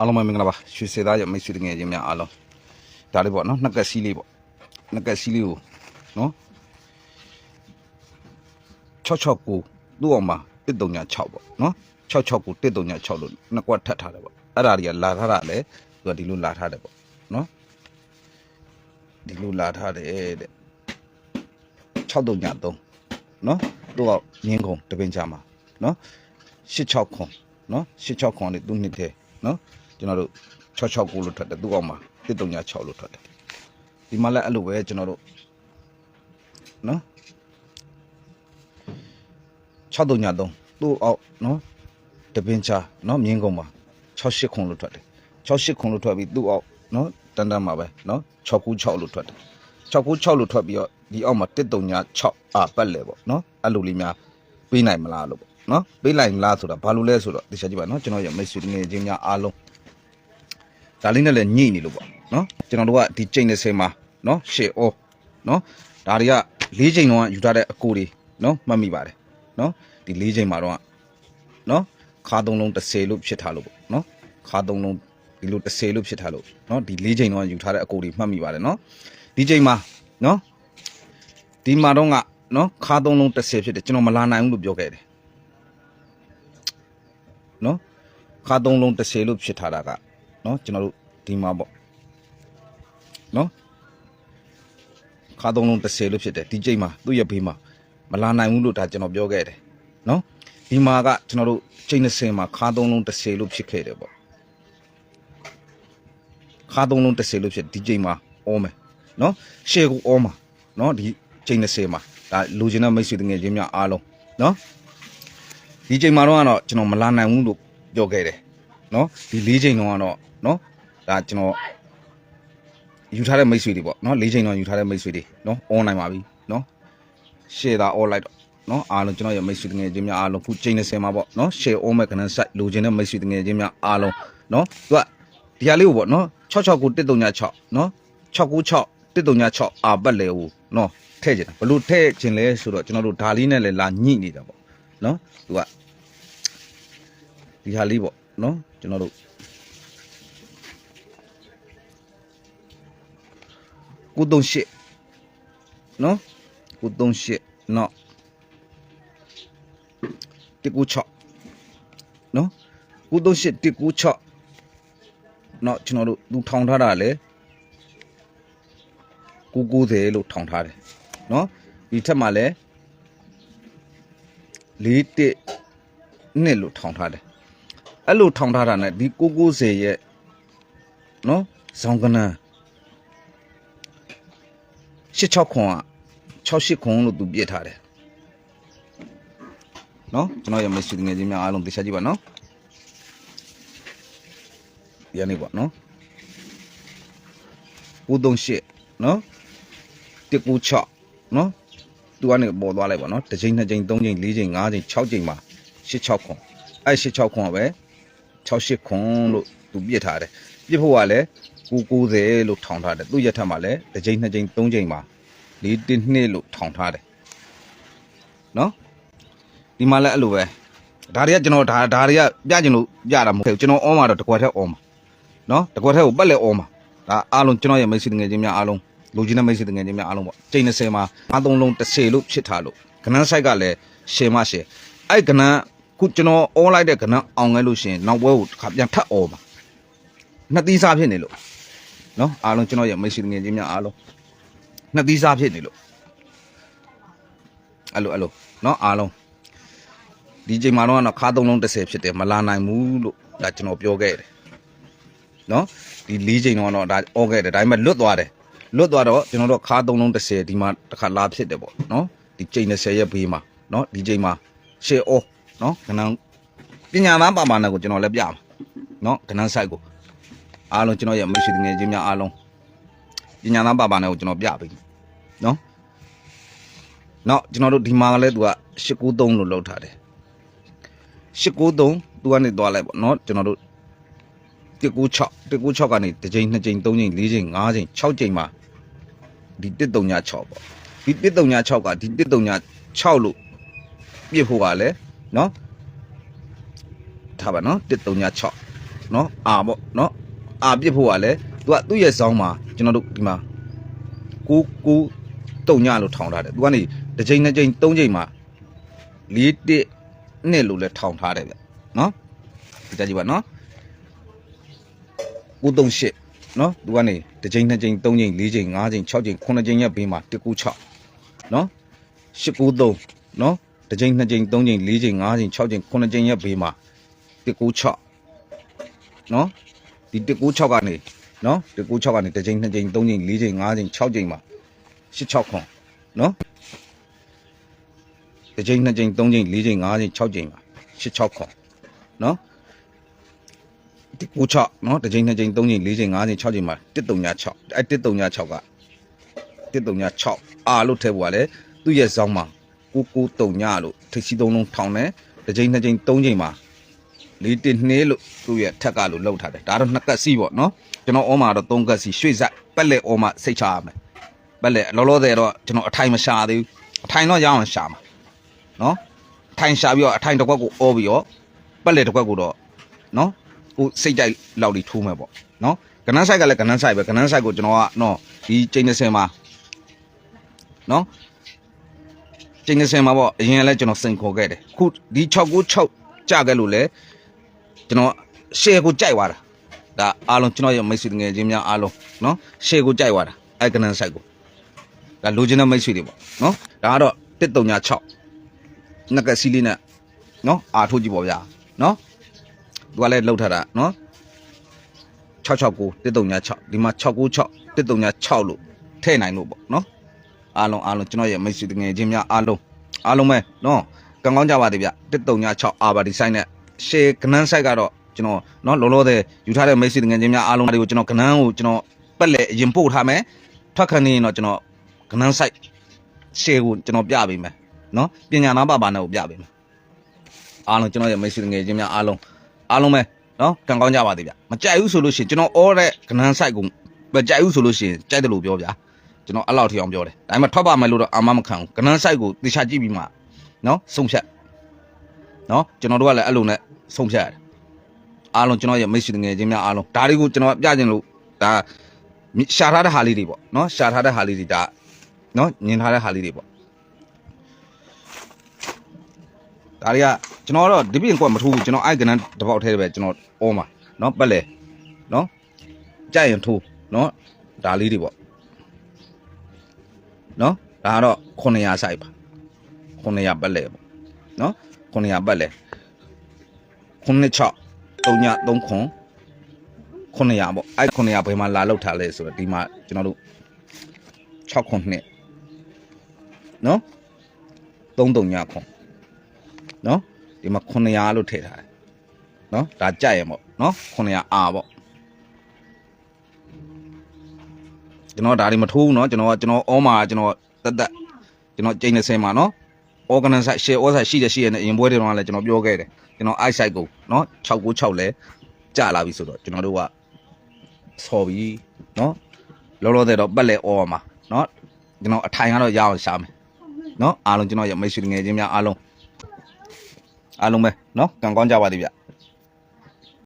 အားလုံးပဲမင်္ဂလာပါရွှေစေသားရမိတ်ဆွေတငယ်ချင်းများအားလုံးဒါလေးပေါ့နော်နှစ်ကက်စီးလေးပေါ့နှစ်ကက်စီးလေးကိုနော်669သူ့အောင်မှာ136ပေါ့နော်669 136လို့နှစ်ကွက်ထပ်ထားတယ်ပေါ့အဲ့ဒါတွေကလာထားတာလေသူကဒီလိုလာထားတယ်ပေါ့နော်ဒီလိုလာထားတယ်တဲ့633နော်သူကငင်းကုန်တပင်ချမှာနော်86ခွန်နော်86ခွန်နဲ့သူနှစ်တဲ့နော် ကျွန်တော်တို့669လို့ထွက်တယ်သူ့အောင်မှာ136လို့ထွက်တယ်ဒီမှာလည်းအဲ့လိုပဲကျွန်တော်တို့နော်633သူ့အောက်နော်တပင်ချနော်မြင်းကုန်မှာ68ခွန်လို့ထွက်တယ်68ခွန်လို့ထွက်ပြီးသူ့အောက်နော်တန်တန်မှာပဲနော်696လို့ထွက်တယ်696လို့ထွက်ပြီးတော့ဒီအောက်မှာ136အာပတ်လေပေါ့နော်အဲ့လိုလေးများပေးနိုင်မလားလို့ပေါ့နော်ပေးလိုက်မလားဆိုတာဘာလို့လဲဆိုတော့တခြားကြည့်ပါနော်ကျွန်တော်ရမိတ်ဆွေတငယ်ချင်းများအားလုံး ဒါလေးနဲ့လည်းညှိနေလို့ပေါ့နော်ကျွန်တော်တို့ကဒီချိန်30မှာနော်ရှေ့အောနော်ဒါတွေက၄ချိန်တော့ယူထားတဲ့အကိုတွေနော်မှတ်မိပါတယ်နော်ဒီ၄ချိန်မှာတော့နော်ခါသုံးလုံး30လို့ဖြစ်ထားလို့ပေါ့နော်ခါသုံးလုံးဒီလို30လို့ဖြစ်ထားလို့နော်ဒီ၄ချိန်တော့ယူထားတဲ့အကိုတွေမှတ်မိပါတယ်နော်ဒီချိန်မှာနော်ဒီမှာတော့ကနော်ခါသုံးလုံး30ဖြစ်တယ်ကျွန်တော်မလာနိုင်ဘူးလို့ပြောခဲ့တယ်နော်ခါသုံးလုံး30လို့ဖြစ်ထားတာက နော်ကျွန်တော်တို့ဒီမှာပေါ့နော်ခါသုံးလုံး30လို့ဖြစ်တယ်ဒီချိန်မှာသူ့ရဲ့ဘေးမှာမလာနိုင်ဘူးလို့ဒါကျွန်တော်ပြောခဲ့တယ်နော်ဒီမှာကကျွန်တော်တို့ချိန်20မှာခါသုံးလုံး30လို့ဖြစ်ခဲ့တယ်ပေါ့ခါသုံးလုံး30လို့ဖြစ်ဒီချိန်မှာအောမယ်နော်ရှေ့ကိုအောမှာနော်ဒီချိန်20မှာဒါလူချင်းတဲ့မိတ်ဆွေတငယ်ချင်းများအားလုံးနော်ဒီချိန်မှာတော့ကတော့ကျွန်တော်မလာနိုင်ဘူးလို့ပြောခဲ့တယ်နော်ဒီ၄ချိန်တော့ကတော့ နော်ဒါကျွန်တော်ယူထားတဲ့မိတ်ဆွေတွေပေါ့နော်၄ချိန်တော့ယူထားတဲ့မိတ်ဆွေတွေနော်အွန်လိုင်းပါပြီနော်ရှေ့တာအွန်လိုက်တော့နော်အားလုံးကျွန်တော်ရဲ့မိတ်ဆွေတငယ်ချင်းများအားလုံးခုချိန်20မှာပေါ့နော်ရှေ့အွန်မဲ့ကနန်းဆိုင်လူချင်းတဲ့မိတ်ဆွေတငယ်ချင်းများအားလုံးနော်သူကဒီဟာလေးကိုပေါ့နော်669 136နော်696 136အာပတ်လေဟိုနော်ထဲ့ကျင်တာဘလို့ထဲ့ကျင်လဲဆိုတော့ကျွန်တော်တို့ဒါလေးနဲ့လည်းလာညှိနေတာပေါ့နော်သူကဒီဟာလေးပေါ့နော်ကျွန်တော်တို့ ကုတုံရှစ်နော်ကုတုံရှစ်နော်တကူ6နော်ကုတုံရှစ်တကူ6နော်ကျွန်တော်တို့သူထောင်ထားတာလေ990လို့ထောင်ထားတယ်နော်ဒီထက်မှလည်း4တစ်နှစ်လို့ထောင်ထားတယ်အဲ့လိုထောင်ထားတာ ਨੇ ဒီ990ရဲ့နော်ဇောင်းကနန်း 86ခွန်က68ခွန်လို့သူပြစ်ထားတယ်နော်ကျွန်တော်ရမရှိငယ်ချင်းများအားလုံးသိချကြည့်ပါနော်ဒီကနေပေါ့နော်938နော်196နော်သူကနေပေါ်သွားလိုက်ပါနော်တစ်ချိန်နှစ်ချိန်သုံးချိန်လေးချိန်ငါးချိန်6ချိန်မှာ86ခွန်အဲ့86ခွန်ကပဲ68ခွန်လို့သူပြစ်ထားတယ်ပြစ်ဖို့ကလည်း 990လို့ထောင်ထားတယ်သူ့ရက်ထက်မှာလည်းတစ်ချိန်နှစ်ချိန်သုံးချိန်မှာ4တင်းနှစ်လို့ထောင်ထားတယ်နော်ဒီမှာလည်းအဲ့လိုပဲဒါတွေကကျွန်တော်ဒါဒါတွေကပြကျင်လို့ပြတာမဟုတ်ဘူးကျွန်တော်အောမှာတော့တကွက်ထက်အောမှာနော်တကွက်ထက်ကိုပတ်လက်အောမှာဒါအားလုံးကျွန်တော်ရဲ့မိတ်ဆွေငယ်ချင်းများအားလုံးလူချင်းတဲ့မိတ်ဆွေငယ်ချင်းများအားလုံးပေါ့ချိန်20မှာအသုံးလုံး30လို့ဖြစ်ထားလို့ကနန်းဆိုင်ကလည်းရှယ်မရှယ်အဲ့ကနန်းခုကျွန်တော်အောလိုက်တဲ့ကနန်းအောင်ခဲ့လို့ရှိရင်နောက်ပွဲကိုတစ်ခါပြန်ထပ်အောမှာနှစ်သီးစားဖြစ်နေလို့ နော်အားလုံးကျွန်တော်ရဲ့မိတ်ဆွေငယ်ချင်းများအားလုံးနှစ်သီးစားဖြစ်နေလို့အဲ့လိုအဲ့လိုနော်အားလုံးဒီချိန်မှာတော့ခါသုံးလုံး30ဖြစ်တယ်မလာနိုင်ဘူးလို့ဒါကျွန်တော်ပြောခဲ့တယ်နော်ဒီ၄ချိန်တော့တော့ဒါအော်ခဲ့တယ်ဒါပေမဲ့လွတ်သွားတယ်လွတ်သွားတော့ကျွန်တော်တို့ခါသုံးလုံး30ဒီမှာတစ်ခါလာဖြစ်တယ်ပေါ့နော်ဒီချိန်30ရဲ့ဘေးမှာနော်ဒီချိန်မှာရှေ့အော်နော်ခဏပညာသားပါမာနဲ့ကိုကျွန်တော်လည်းပြမှာနော်ခဏဆိုင်ကို အားလုံးကျွန်တော်ရဲ့မိတ်ဆွေငယ်ချင်းများအားလုံးပညာသားပါပါနဲ့ကိုကျွန်တော်ပြပေးနော်နောက်ကျွန်တော်တို့ဒီမှာလည်းသူက693လို့လောက်ထားတယ်693သူကနေသွားလိုက်ပေါ့နော်ကျွန်တော်တို့196 196ကနေတစ်ချိန်နှစ်ချိန်သုံးချိန်လေးချိန်ငါးချိန်6ချိန်မှာဒီ1396ပေါ့ဒီ1396ကဒီ1396လို့ပြစ်ဖို့ကလည်းနော်ထားပါနော်1396နော်အာပေါ့နော် အာပြစ်ဖို့ကလည်းသူကသူ့ရဲ့ဇောင်းမှာကျွန်တော်တို့ဒီမှာကိုကိုတုံညလို့ထောင်ထားတယ်သူကနေတစ်ချိန်နှစ်ချိန်သုံးချိန်မှာလေးတစ်နှစ်လို့လည်းထောင်ထားတယ်ဗျနော်ဒီကြကြည့်ပါနော်ကိုတုံရှစ်နော်သူကနေတစ်ချိန်နှစ်ချိန်သုံးချိန်လေးချိန်ငါးချိန်၆ချိန်ခုနှစ်ချိန်ရဲ့ဘေးမှာတစ်ကူ6နော်8 9 3နော်တစ်ချိန်နှစ်ချိန်သုံးချိန်လေးချိန်ငါးချိန်၆ချိန်ခုနှစ်ချိန်ရဲ့ဘေးမှာတစ်ကူ6နော် ဒီတစ်ကူ6ကနေနော်တစ်ကူ6ကနေတစ်ချိန်နှစ်ချိန်သုံးချိန်လေးချိန်ငါးချိန်၆ချိန်မှာ8 6ခွန်နော်တစ်ချိန်နှစ်ချိန်သုံးချိန်လေးချိန်ငါးချိန်၆ချိန်မှာ8 6ခွန်နော်ဒီကူ6နော်တစ်ချိန်နှစ်ချိန်သုံးချိန်လေးချိန်ငါးချိန်6ချိန်မှာ136အဲ136က136အာလို့ထည့်ဖို့ကလည်းသူ့ရဲ့ဇောင်းမှာ993လို့ထိပ်စီးသုံးလုံးထောင်တယ်တစ်ချိန်နှစ်ချိန်သုံးချိန်မှာ လေးတစ်နှင်းလို့သူ့ရဲ့ထက်ကလို့လောက်ထားတယ်ဒါတော့နှစ်ကက်စီပေါ့နော်ကျွန်တော်ဩမှာတော့သုံးကက်စီရွှေ့ဆက်ပက်လက်ဩမှာစိတ်ချရမယ်ပက်လက်လောလောဆယ်တော့ကျွန်တော်အထိုင်မရှာသေးဘူးအထိုင်တော့ရအောင်ရှာမှာနော်အထိုင်ရှာပြီးတော့အထိုင်တစ်ခွက်ကိုဩပြီးတော့ပက်လက်တစ်ခွက်ကိုတော့နော်ကိုစိတ်ကြိုက်လောက်ဒီထိုးမယ်ပေါ့နော်ကနန်းဆိုင်ကလည်းကနန်းဆိုင်ပဲကနန်းဆိုင်ကိုကျွန်တော်ကနော်ဒီချိန်30မှာနော်ချိန်30မှာပေါ့အရင်ကလည်းကျွန်တော်စိန်ခေါ်ခဲ့တယ်ခုဒီ696ကြခဲ့လို့လေ ကျွန်တော်ရှယ်ကိုကြိုက်သွားတာဒါအားလုံးကျွန်တော်ရဲ့မိတ်ဆွေငယ်ချင်းများအားလုံးနော်ရှယ်ကိုကြိုက်သွားတာအဲကနန်းဆိုင်ကိုဒါလိုချင်တဲ့မိတ်ဆွေတွေပေါ့နော်ဒါကတော့136ငကစီလေးနဲ့နော်အာထိုးကြည့်ပေါ့ဗျာနော်သူကလည်းလှုပ်ထားတာနော်669 136ဒီမှာ696 136လို့ထည့်နိုင်လို့ပေါ့နော်အားလုံးအားလုံးကျွန်တော်ရဲ့မိတ်ဆွေငယ်ချင်းများအားလုံးအားလုံးပဲနော်ကံကောင်းကြပါသေးဗျ136အာဘာဒီဆိုင်နဲ့ ရှေကနန်းဆိုင်ကတော့ကျွန်တော်နော်လောလောဆယ်ယူထားတဲ့မိတ်ဆွေငယ်ချင်းများအားလုံးတွေကိုကျွန်တော်ကနန်းကိုကျွန်တော်ပက်လက်အရင်ပို့ထားမယ်ထွက်ခဏနေရင်တော့ကျွန်တော်ကနန်းဆိုင်ရှေကိုကျွန်တော်ပြပေးမယ်နော်ပညာနာပါပါနဲ့ကိုပြပေးမယ်အားလုံးကျွန်တော်ရဲ့မိတ်ဆွေငယ်ချင်းများအားလုံးအားလုံးပဲနော်ကံကောင်းကြပါသေးဗျမကြိုက်ဘူးဆိုလို့ရှိရင်ကျွန်တော်အော်တဲ့ကနန်းဆိုင်ကိုမကြိုက်ဘူးဆိုလို့ရှိရင်ကြိုက်တယ်လို့ပြောဗျာကျွန်တော်အဲ့လောက်ထိအောင်ပြောတယ်ဒါပေမဲ့ထွက်ပါမယ်လို့တော့အာမမခံဘူးကနန်းဆိုင်ကိုတေချာကြည့်ပြီးမှနော်ဆုံးဖြတ်နော်ကျွန်တော်တို့ကလည်းအဲ့လိုနဲ့ ဆုံးဖြတ်ရတယ်အားလုံးကျွန်တော်ရဲ့မိတ်ဆွေငယ်ချင်းများအားလုံးဒါတွေကိုကျွန်တော်ပြချင်လို့ဒါရှာထားတဲ့ဟာလေးတွေပေါ့နော်ရှာထားတဲ့ဟာလေးတွေဒါနော်မြင်ထားတဲ့ဟာလေးတွေပေါ့ဒါတွေကကျွန်တော်တော့ဒီပြင်ကွက်မထိုးဘူးကျွန်တော်အိုက်ကနန်းတစ်ပေါက်ထဲပဲကျွန်တော်အောမှာနော်ပက်လေနော်ကြိုက်ရင်ထိုးနော်ဒါလေးတွေပေါ့နော်ဒါကတော့900စိုက်ပါ900ပက်လေပေါ့နော်900ပက်လေ 96 3ည3ခွန်900ပေါ့အဲ့900ဘယ်မှာလာလောက်ထားလဲဆိုတော့ဒီမှာကျွန်တော်တို့6ခွန်နှစ်နော်3 3ညခွန်နော်ဒီမှာ900လို့ထည့်ထားတယ်နော်ဒါကြက်ရပေါ့နော်900အာပေါ့ကျွန်တော်ဒါတွေမထိုးဘူးเนาะကျွန်တော်ကကျွန်တော်အောမှာကျွန်တော်တက်တက်ကျွန်တော်ကျိန်း30မှာเนาะ organize share order ရှိတယ်ရှိရနဲ့အရင်ပွဲတွေတော့လည်းကျွန်တော်ပြောခဲ့တယ် ကျွန်တော် eyesight ကိုเนาะ696လဲကြာလာပြီဆိုတော့ကျွန်တော်တို့ကဆော်ပြီးเนาะလောလောဆယ်တော့ပတ်လဲအော်မှာเนาะကျွန်တော်အထိုင်ကတော့ရအောင်ရှာမယ်เนาะအားလုံးကျွန်တော်ရမိတ်ဆွေငယ်ချင်းများအားလုံးအားလုံးပဲเนาะကံကောင်းကြပါသေးဗျ